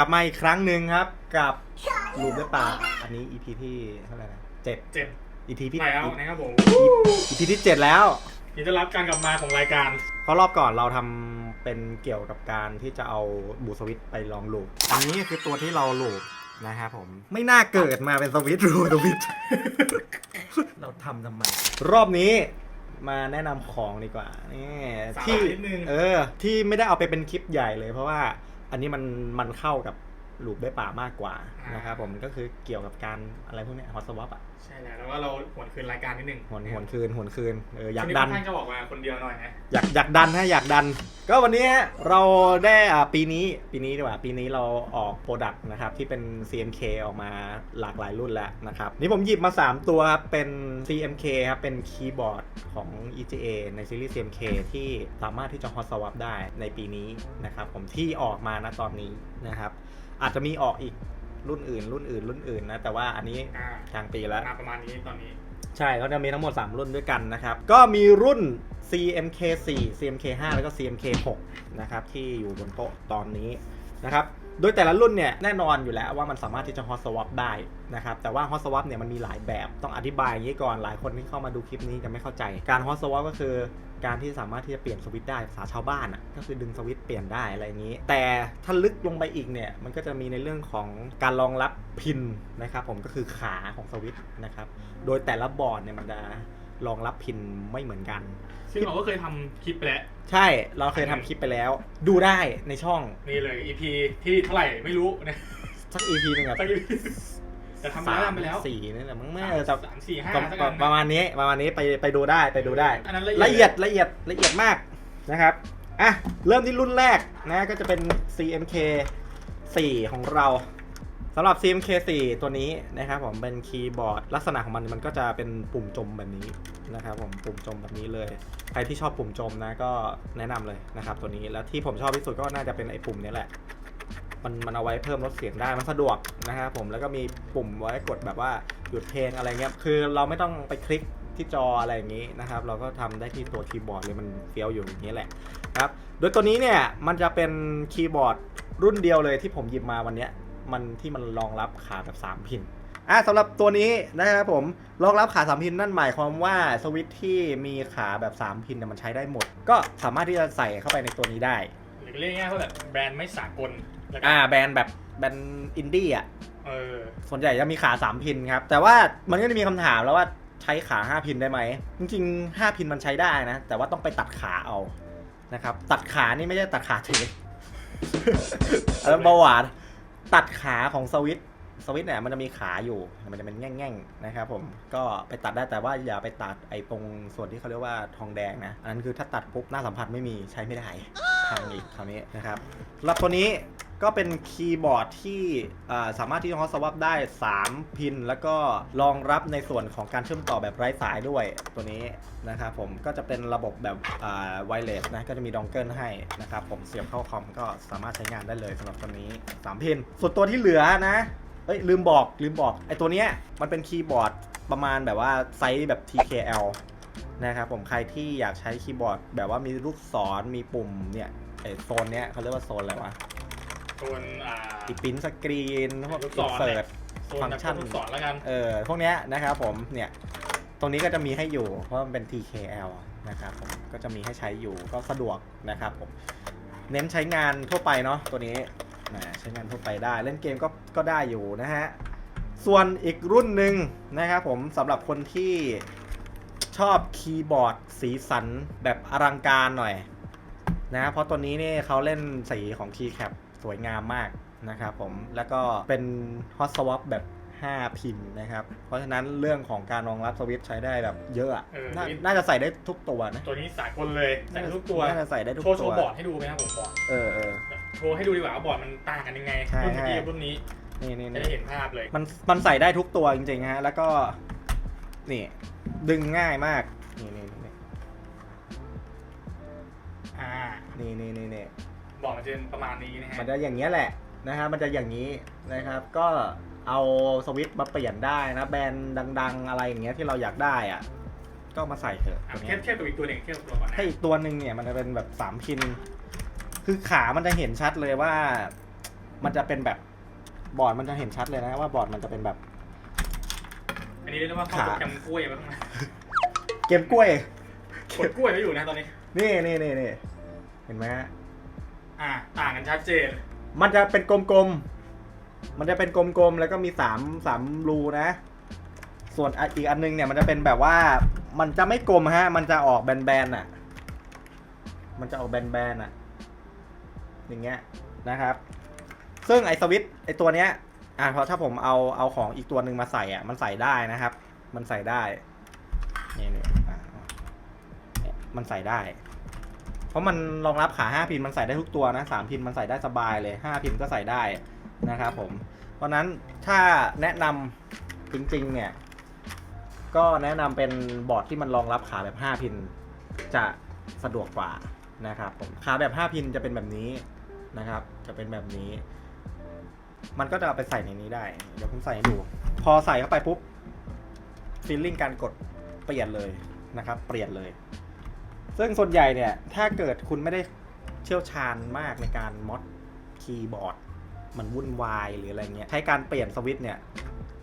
กลับมาอีกครั้งหนึ่งครับ กับลูปด้วยปากอันนี้ EP ที่เท่าไหร่นะเจ็ด เจ็ด EP ที่ แล้วนะครับผม EP ที่เจ็ดแล้ว ยินดีต้อนรับการกลับมาของรายการ เพราะรอบก่อนเราทำเป็นเกี่ยวกับการที่จะเอาบูสวิตช์ไปลองลูปอันนี้คือตัวที่เราลูปนะครับผม ไม่น่าเกิดมาเป็นสวิตช์รูสวิตช์เราทำทำไม รอบนี้มาแนะนำของดีกว่านี่สาที่ระนิดนึง เออที่ไม่ได้เอาไปเป็นคลิปใหญ่เลยเพราะว่า อันนี้มันมันเข้ากับลูปด้วยป่ามากกว่านะครับผมก็คือเกี่ยวกับการอะไรพวกเนี้ฮอตสวอปอะใช่แล้วแล้วก็เราหวนคืนรายการนิดนึงหวนหวนคืนหวนคืนเอออยากช่วงดันี้นค่อนข้างจะบอกมาคนเดียวหน่อยนะอยากอยากดันฮะอยากดัน ก็วันนี้ฮะเราได้อ่าปีนี้ปีนี้ดีกว่าปีนี้เราออกโปรดักต์นะครับที่เป็น CMK ออกมาหลากหลายรุ่นแล้วนะครับนี่ผมหยิบมา 3 ตัวครับเป็น CMK ครับเป็นคีย์บอร์ดของ EGA ในซีรีส์ CMK ที่สามารถที่จะ hot swap ได้ในปีนี้นะครับผมที่ออกมาณตอนนี้นะครับอาจจะมีออกอีก รุ่นอื่น รุ่นอื่น รุ่นอื่นนะ แต่ว่าอันนี้อ่ากลางปีแล้วมาประมาณนี้ตอนนี้ ใช่เขาจะมีทั้งหมด 3 รุ่นด้วยกันนะครับ ก็มีรุ่น CMK 4 CMK 5 แล้วก็ CMK 6 นะครับ ที่อยู่บนโต๊ะตอนนี้นะครับ โดยแต่ละรุ่นเนี่ยแน่นอนอยู่แล้วว่ามันสามารถที่จะ hot swap ได้นะครับแต่ว่า hot swap เนี่ยมันมีหลายแบบต้องอธิบายอย่างนี้ก่อนหลายคนที่เข้ามาดูคลิปนี้จะไม่เข้าใจ การ hot swap ก็คือการที่สามารถที่จะเปลี่ยนสวิตช์ได้ภาษาชาวบ้านอะก็คือดึงสวิตช์เปลี่ยนได้อะไรอย่างนี้ แต่ถ้าลึกลงไปอีกเนี่ยมันก็จะมีในเรื่องของการรองรับพินนะครับผมก็คือขาของสวิตช์นะครับโดยแต่ละบอร์ดเนี่ยมันจะรองรับพินไม่เหมือนกัน ซึ่งเราก็เคยทำคลิปไปแล้ว ใช่เราเคยทำคลิปไปแล้ว ดูได้ในช่องนี่เลย EP ที่เท่าไหร่ไม่รู้นะสัก EP หนึ่งอะสัก EP แต่ทำไปแล้วทำไปแล้ว สี่นี่แหละมั้งไม่สามเออแต่สามสี่ห้าประสักปอัระนประมาณนี้ประมาณนี้ไปไปดูได้ไปดูได้ อันนั้นละเอียดละเอียดละเอียดมากนะครับ อะ เริ่มที่รุ่นแรกนะก็จะเป็น CMK 4 ของเรา สำหรับ CMK 4 ตัวนี้นะครับผมเป็นคีย์บอร์ดลักษณะของมันมันก็จะเป็นปุ่มจมแบบนี้นะครับผมปุ่มจมแบบนี้เลย ใครที่ชอบปุ่มจมนะก็แนะนำเลยนะครับตัวนี้แล้วที่ผมชอบที่สุดก็น่าจะเป็นไอ้ปุ่มนี้แหละ มันมันเอาไว้เพิ่มลดเสียงได้มันสะดวกนะครับผมแล้วก็มีปุ่มไว้กดแบบว่าหยุดเพลงอะไรเงี้ยคือเราไม่ต้องไปคลิกที่จออะไรอย่างนี้นะครับเราก็ทำได้ที่ตัวคีย์บอร์ดเลยมันเฟี้ยวอยู่อย่างนี้แหละครับโดยตัวนี้เนี่ยมันจะเป็นคีย์บอร์ดรุ่นเดียวเลยที่ผมหยิบมาวันเนี้ย มันที่มันรองรับขาแบบ 3 พินอะสำหรับตัวนี้นะครับผมรองรับขา 3 พินนั่นหมายความว่าสวิตช์ที่มีขาแบบ 3 พินเนี่ยมันใช้ได้หมด ก็สามารถที่จะใส่เข้าไปในตัวนี้ได้ หรือเรียกง่ายๆว่าแบบแบรนด์ไม่สากลแล้วกันอ่าแบรนด์แบบแบรนด์อินดี้อะ เออ ส่วนใหญ่จะมีขา 3 พินครับ แต่ว่ามันก็จะมีคำถามแล้วว่าใช้ขา 5 พินได้ไหม จริงๆ 5 พินมันใช้ได้นะ แต่ว่าต้องไปตัดขาเอานะครับ ตัดขานี่ไม่ใช่ตัดขาเทอันนั้นเบาหวาน ตัดขาของสวิตสวิตเนี่ยมันจะมีขาอยู่ มันจะเป็นแง่งๆนะครับผม ก็ไปตัดได้แต่ว่าอย่าไปตัดไอ้ตรงส่วนที่เขาเรียกว่าทองแดงนะ อันนั้นคือถ้าตัดปุ๊บหน้าสัมผัสไม่มีใช้ไม่ได้ ทางอีกคราวนี้นะครับรับตัวนี้ ก็เป็นคีย์บอร์ดที่สามารถที่จะฮอตสวับได้ 3 พิน แล้วก็รองรับในส่วนของการเชื่อมต่อแบบไร้สายด้วยตัวนี้นะครับผมก็จะเป็นระบบแบบไวเลสนะก็จะมีดองเกิลให้นะครับผมเสียบเข้าคอมก็สามารถใช้งานได้เลยสำหรับตัวนี้ 3 พิน ส่วนตัวที่เหลือนะเอ้ยลืมบอกลืมบอกไอตัวเนี้ยมันเป็นคีย์บอร์ดประมาณแบบว่าไซส์แบบ TKL นะครับผมใครที่อยากใช้คีย์บอร์ดแบบว่ามีลูกศรมีปุ่มเนี่ยไอโซนเนี้ยเขาเรียกว่าโซนอะไรวะ ส่วนอ่า อีปิ้นสกรีนพวกลูกศอินรเสิเนี่ร์ตยโซนแบบฟังก์ชันลูกศรแล้วกัน เออพวกเนี้ยนะครับผมเนี่ยตรงนี้ก็จะมีให้อยู่ เพราะมันเป็น TKL นะครับผมก็จะมีให้ใช้อยู่ก็สะดวกนะครับผมเน้นใช้งานทั่วไปเนาะตัวนี้นะใช้งานทั่วไปได้ เล่นเกมก็ก็ได้อยู่นะฮะส่วนอีกรุ่นหนึ่งนะครับผมสำหรับคนที่ชอบคีย์บอร์ดสีสันแบบอลังการหน่อยนะเพราะตัวนี้เนี่ยเขาเล่นสีของ keycap สวยงามมากนะครับผมแล้วก็เป็น hot swap แบบ 5 พินนะครับ เพราะฉะนั้นเรื่องของการรองรับสวิตช์ใช้ได้แบบเยอะอะเออ นาน่าจะใส่ได้ทุกตัวนะตัวนี้สากลเลยใส่ได้ทุกตัวน่าจะใส่ได้ทุกโชว์โชตัวว์บอร์ดให้ดูไหมครับผมบอร์ดเออเออ โชว์ให้ดูดีกว่าว่าบอร์ดมันต่างกันยังไงใช่รุ่นเมื่อกี้ใช่กับรุ่นนี้นี่นี่จะนี่ได้เห็นภาพเลยมันมันใส่ได้ทุกตัวจริงๆฮะแล้วก็นี่ดึงง่ายมากนี่นี่นี่อ่านี่นี่นี่นี่ บอร์ดมันจะเป็นประมาณนี้นะฮะมันจะอย่างเงี้ยแหละนะครับมันจะอย่างนี้นะครับ ก็เอาสวิตช์มาเปลี่ยนได้นะแบรนด์ดัง ๆ อะไรอย่างเงี้ยที่เราอยากได้อะก็มาใส่เถอะอะตัวเทีเนี้ยบยเทียบกับอีกตัวหนึ่งเทียบกับตัวก่อนนะถ้าอีกตัวหนึ่งเนี่ยมันจะเป็นแบบสามพิน คือขามันจะเห็นชัดเลยว่า มันจะเป็นแบบบอร์ดมันจะเห็นชัดเลยนะว่าบอร์ดมันจะเป็นแบบ อันนี้เรียกว่าเข้าขาโปรแกรมกล้วยมาบ้างไหมเกมกล้วยกดกล้วยไว้อยู่นะตอนนี้ นี่นี่นี่นี่เห็นไหมฮะ อ่าต่างกันชัดเจน มันจะเป็นกลมๆ มันจะเป็นกลมๆ แล้วก็มีสามสามรูนะ ส่วนอีกอันนึงเนี่ยมันจะเป็นแบบว่า มันจะไม่กลมฮะ มันจะออกแบนๆอะ มันจะออกแบนๆอะ อย่างเงี้ยนะครับ ซึ่งไอสวิตช์ไอตัวเนี้ย อะเพราะถ้าผมเอาเอาของอีกตัวหนึ่งมาใส่อะ มันใส่ได้นะครับ มันใส่ได้ นี่นี่อะเนี่ยมันใส่ได้ ราะมันรองรับขา 5 พินมันใส่ได้ทุกตัวนะ 3 พินมันใส่ได้สบายเลย 5 พินก็ใส่ได้นะครับผม เพราะนั้นถ้าแนะนำจริงๆเนี่ย ก็แนะนำเป็นบอร์ดที่มันรองรับขาแบบ 5 พินจะสะดวกกว่านะครับผมขาแบบ 5 พินจะเป็นแบบนี้นะครับ จะเป็นแบบนี้ มันก็จะเอาไปใส่ในนี้ได้ เดี๋ยวผมใส่ให้ดู พอใส่เข้าไปปุ๊บฟีลลิ่งการกดเปลี่ยนเลยนะครับ เปลี่ยนเลย ซึ่งส่วนใหญ่เนี่ย ถ้าเกิดคุณไม่ได้เชี่ยวชาญมากในการมอดคีย์บอร์ด มันวุ่นวายหรืออะไรเงี้ย ใช้การเปลี่ยนสวิตช์เนี่ย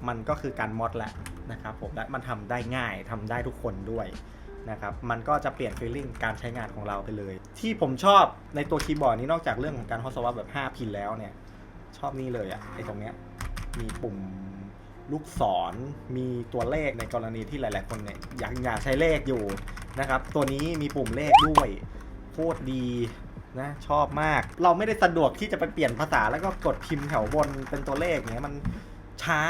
มันก็คือการมอดแหละนะครับผม และมันทำได้ง่ายทำได้ทุกคนด้วยนะครับ มันก็จะเปลี่ยนฟีลลิ่งการใช้งานของเราไปเลย ที่ผมชอบในตัวคีย์บอร์ดนี้นอกจากเรื่องของการฮอสวัสแบบ 5 พินแล้วเนี่ย ชอบนี่เลยอะไอตรงเนี้ย มีปุ่มลูกศร มีตัวเลขในกรณีที่หลาย ๆ คนเนี่ยอยากอยากใช้เลขอยู่ นะครับ ตัวนี้มีปุ่มเลขด้วยโคตรดีนะชอบมาก เราไม่ได้สะดวกที่จะไปเปลี่ยนภาษาแล้วก็กดพิมพ์แถวบนเป็นตัวเลขเนี้ยมันช้า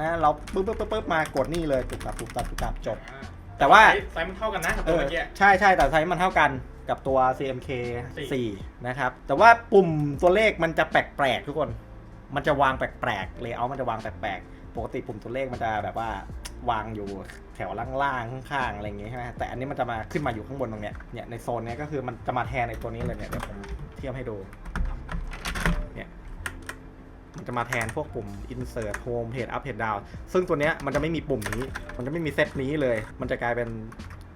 นะ เราปึ๊บปึ๊บปึ๊บปึ๊บมากดนี่เลยตุกตับตุกตับตุกตับจบอ่าแต่ว่าไซส์ไซส์มันเท่ากันนะกับเอตัวอเมื่อกี้ใช่ใช่แต่ไซส์มันเท่ากันกับตัว CMK สี่4นะครับ แต่ว่าปุ่มตัวเลขมันจะแปลกๆทุกคน มันจะวางแปลกๆเลเยอร์มันจะวางแปลกๆ ปกติปุ่มตัวเลขมันจะแบบว่าวางอยู่แถวล่างๆข้างๆอะไรอย่างงี้ยใช่ไหมแต่อันนี้มันจะมาขึ้นมาอยู่ข้างบนตรงเนี้ยเนี่ยในโซนเนี้ยก็คือมันจะมาแทนในตัวนี้เลยเนี่ยเดี๋ยวผมเทียบให้ดูเนี่ยมันจะมาแทนพวกปุ่ม insert home page up page down ซึ่งตัวเนี้ยมันจะไม่มีปุ่มนี้ มันจะไม่มีเซตนี้เลย มันจะกลายเป็น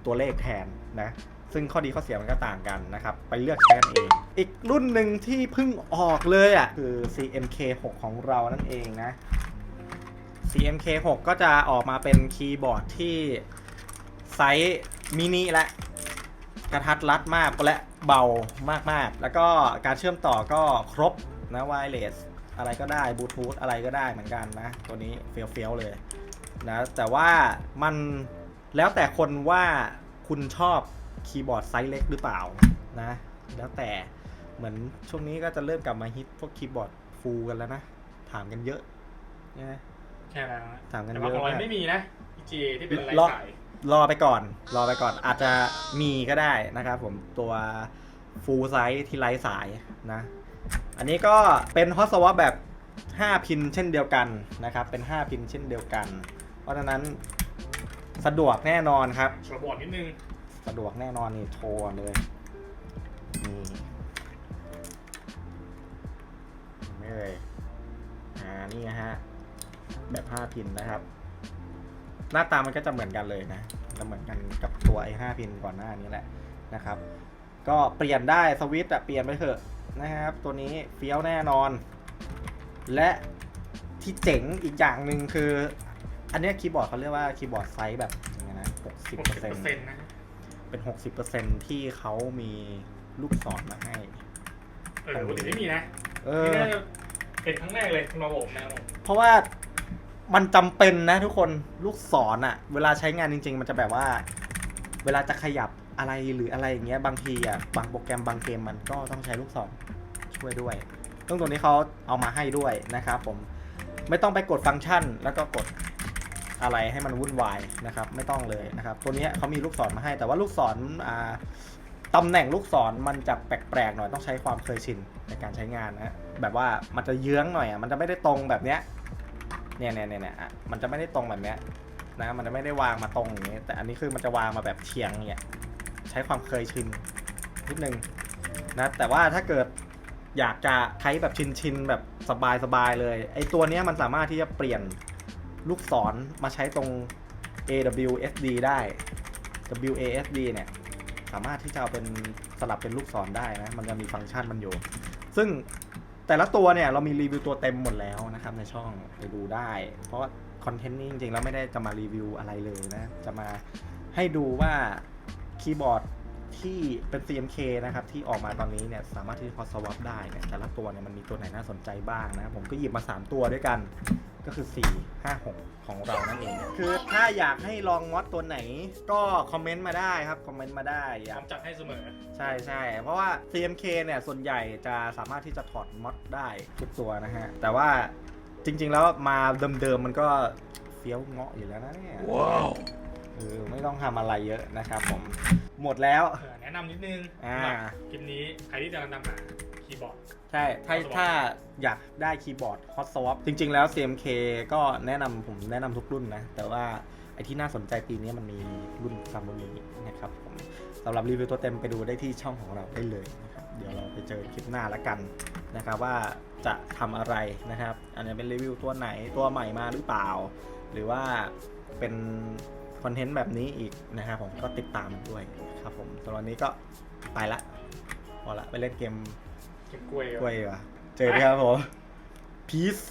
ตัวเลขแทนนะซึ่งข้อดีข้อเสียมันก็ต่างกันนะครับ ไปเลือกใช้กันเอง อีกรุ่นหนึ่งที่เพิ่งออกเลยอะคือ CMK 6 ของเรานั่นเองนะ CMK 6 ก็จะออกมาเป็นคีย์บอร์ดที่ไซส์มินิและกระทัดรัดมากและเบามากๆ แล้วก็การเชื่อมต่อก็ครบนะไวเลสอะไรก็ได้บลูทูธอะไรก็ได้เหมือนกันนะ ตัวนี้เฟี้ยวๆเลยนะแต่ว่ามันแล้วแต่คนว่าคุณชอบคีย์บอร์ดไซส์เล็กหรือเปล่านะแล้วแต่เหมือนช่วงนี้ก็จะเริ่มกลับมาฮิตพวกคีย์บอร์ดฟูลกันแล้วนะ ถามกันเยอะนะ แค่นั้นนะถามกันแต่เยว่าอะของเรามาก ไม่มีนะ EG ที่เป็นไร้ล็อก สาย รอไปก่อน รอไปก่อน อาจจะมีก็ได้นะครับผมตัวฟูลไซส์ที่ไร้สายนะ อันนี้ก็เป็นฮอตสวอปแบบ 5 พินเช่นเดียวกันนะครับ เป็น 5 พินเช่นเดียวกัน เพราะฉะนั้นสะดวกแน่นอนครับชัวร์บอร์ดนิดนึงสะดวกแน่นอนนี่โทรเลยนี่ไม่เลยอ่านี่นะฮะ แบบ5พินนะครับ หน้าตามันก็จะเหมือนกันเลยนะจะเหมือนกันกับตัวไอ้5พินก่อนหน้านี้แหละนะครับ ก็เปลี่ยนได้สวิตช์อะเปลี่ยนไปเถอะนะครับ ตัวนี้เฟี้ยวแน่นอน และที่เจ๋งอีกอย่างหนึ่งคือ อันเนี้ยคีย์บอร์ดเขาเรียกว่าคีย์บอร์ดไซส์แบบยังไงนะ60% 60%นะเป็น 60%ที่เขามีลูกศรมาให้ เออปกติไม่มีนะเอนี่อน่าจะเป็นครั้งแรกเลยคุณมาบอกนะครับผมเพราะว่า มันจำเป็นนะทุกคนลูกศรอะเวลาใช้งานจริง ๆ มันจะแบบว่า เวลาจะขยับอะไรหรืออะไรอย่างเงี้ยบางทีอะบางโปรแกรมบางเกมมันก็ต้องใช้ลูกศรช่วยด้วยซึ่งตัวนี้เขาเอามาให้ด้วยนะครับผมไม่ต้องไปกดฟังก์ชัน แล้วก็กดอะไรให้มันวุ่นวายนะครับไม่ต้องเลยนะครับตัวนี้เขามีลูกศรมาให้ แต่ว่าลูกศรตำแหน่งลูกศรมันจะแปลกๆหน่อยต้องใช้ความเคยชินในการใช้งานนะแบบว่ามันจะเยื้องหน่อยอะมันจะไม่ได้ตรงแบบเนี้ย เนี่ยเนี่ยเนี่ยเนี่ยอะมันจะไม่ได้ตรงแบบเนี้ยนะมันจะไม่ได้วางมาตรงอย่างนี้ แต่อันนี้คือมันจะวางมาแบบเฉียงเนี่ยใช้ความเคยชินนิดนึงนะแต่ว่าถ้าเกิดอยากจะใช้แบบชินชินแบบสบายสบายๆเลยไอตัวเนี้ยมันสามารถที่จะเปลี่ยนลูกศรมาใช้ตรง AWSD ได้ WASD เนี่ยสามารถที่จะเอาเป็นสลับเป็นลูกศรได้นะ มันจะมีฟังก์ชันมันอยู่ ซึ่ง แต่ละตัวเนี่ยเรามีรีวิวตัวเต็มหมดแล้วนะครับในช่องไปดูได้ เพราะคอนเทนต์นี้จริงๆแล้วไม่ได้จะมารีวิวอะไรเลยนะ จะมาให้ดูว่าคีย์บอร์ด ที่เป็น CMK นะครับที่ออกมาตอนนี้เนี่ยสามารถที่จะพอสว a ปได้เนี่ยแต่ละตัวเนี่ยมันมีตัวไหนน่าสนใจบ้างนะผมก็หยิบมา 3 ตัวด้วยกันก็คือ 4 5 6 ของเรานั่นเอง คือถ้าอยากให้ลองมอดตัวไหน ก็คอมเมนต์มาได้ครับ คอมเมนต์มาได้อพยาร้อกมจัดให้เสมอ ใช่ใช่เพราะว่า CMK เนี่ยส่วนใหญ่จะสามารถที่จะถอดมอดได้ทุกตัวนะฮะ แต่ว่าจริง ๆ แล้วมาเดิมๆมันก็เฟี้ยวเงาะอยู่แล้วนะเนี่ย ว้าว เออไม่ต้องทำอะไรเยอะนะครับผม หมดแล้ว เออแนะนำนิดนึงอ่า สำหรับคลิปนี้ใครที่จะกำลังตามหาคีย์บอร์ด ใช่ ถ้า Hot swap ถ้าอยากได้คีย์บอร์ด Hot Swap จริง ๆ แล้ว CMK ก็แนะนำผมแนะนำทุกรุ่นนะ แต่ว่าไอที่น่าสนใจปีนี้มันมีรุ่นซัมเมอร์มินะครับผมสำหรับรีวิวตัวเต็มไปดูได้ที่ช่องของเราได้เลยนะครับ เดี๋ยวเราไปเจอคลิปหน้าละกันนะครับว่าจะทำอะไรนะครับ อันนี้เป็นรีวิวตัวไหนตัวใหม่มาหรือเปล่า หรือว่าเป็น คอนเทนต์แบบนี้อีกนะครับผมก็ติดตามด้วยครับผมสำหรับวันนี้ก็ไปละพอละไปเล่นเกมเก็บกล้วยกล้วยดีกว่าเจอกันครับผม peace